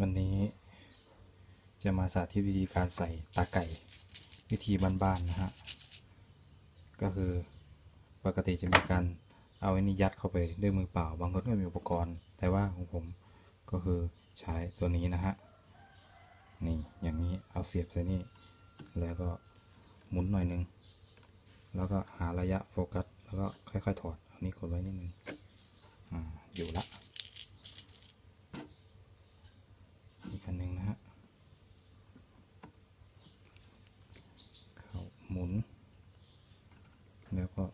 วันนี้จะมาสาธิตวิธีการใส่ตาไก่วิธีบ้านๆนะฮะ ก็คือปกติจะมีการเอาไอ้นี่ยัดเข้าไปด้วยมือเปล่า บางคนก็มีอุปกรณ์ แต่ว่าของผมก็คือใช้ตัวนี้นะฮะ นี่อย่างนี้เอาเสียบใส่นี่ แล้วก็หมุนหน่อยนึง แล้วก็หาระยะโฟกัส แล้วก็ค่อยๆ ถอด อันนี้กดไว้นิดนึง อ่า อยู่ละ อีกอันหนึ่งนะฮะ เข้าหมุน แล้วก็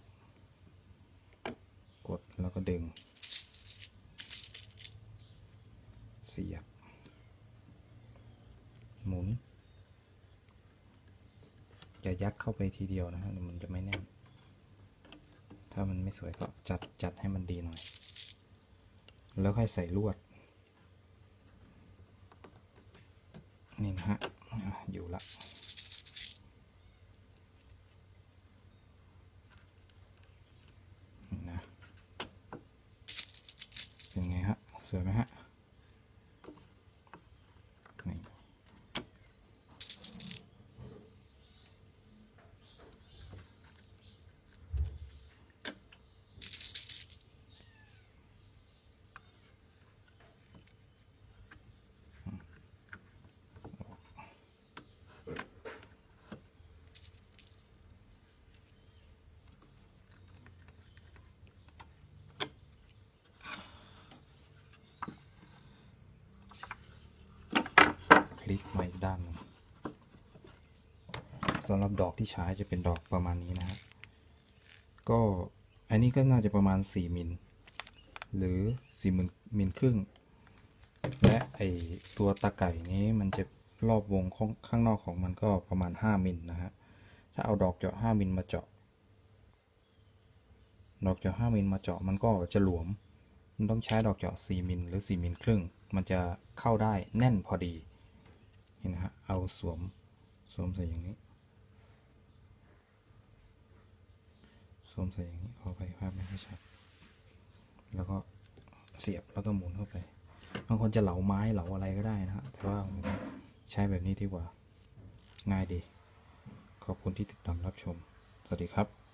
ก็ดึง เสียบ หมุน จะยัดเข้าไปทีเดียวนะฮะมันจะไม่แน่น ถ้ามันไม่สวยก็จัดจัดให้มันดีหน่อย แล้วค่อยใส่ลวด นี่นะฮะ อยู่ละ นี่นะ เป็นไงฮะ สวยไหมฮะ นี่ ค ลิกมาอีกด้านนึงสำหรับดอกที่ใช้จะเป็นดอกประมาณนี้นะฮะก็อันนี้ก็น่าจะประมาณ 4 มิล หรือ4มิลมิลครึ่ง และไอตัวตาไก่นี้มันจะรอบวงข้างข้างนอกของมันก็ประมาณ 5 มิลนะฮะ ถ้าเอาดอกเจาะ 5 มิลมาเจาะ ดอกเจาะ 5 มิลมาเจาะมันก็จะหลวม มันต้องใช้ดอกเจาะ 4 มิลหรือ 4 มิลครึ่ง มันจะเข้าได้แน่นพอดี นี่นะฮะเอาสวมสวมใส่อย่างนี้สวมใส่อย่างนี้ขอไปภาพไม่ค่อยชัดแล้วก็เสียบแล้วก็หมุนเข้าไปบางคนจะเหลาไม้เหลาอะไรก็ได้นะฮะแต่ว่าใช้แบบนี้ดีกว่าง่ายดี ขอบคุณที่ติดตามรับชม สวัสดีครับ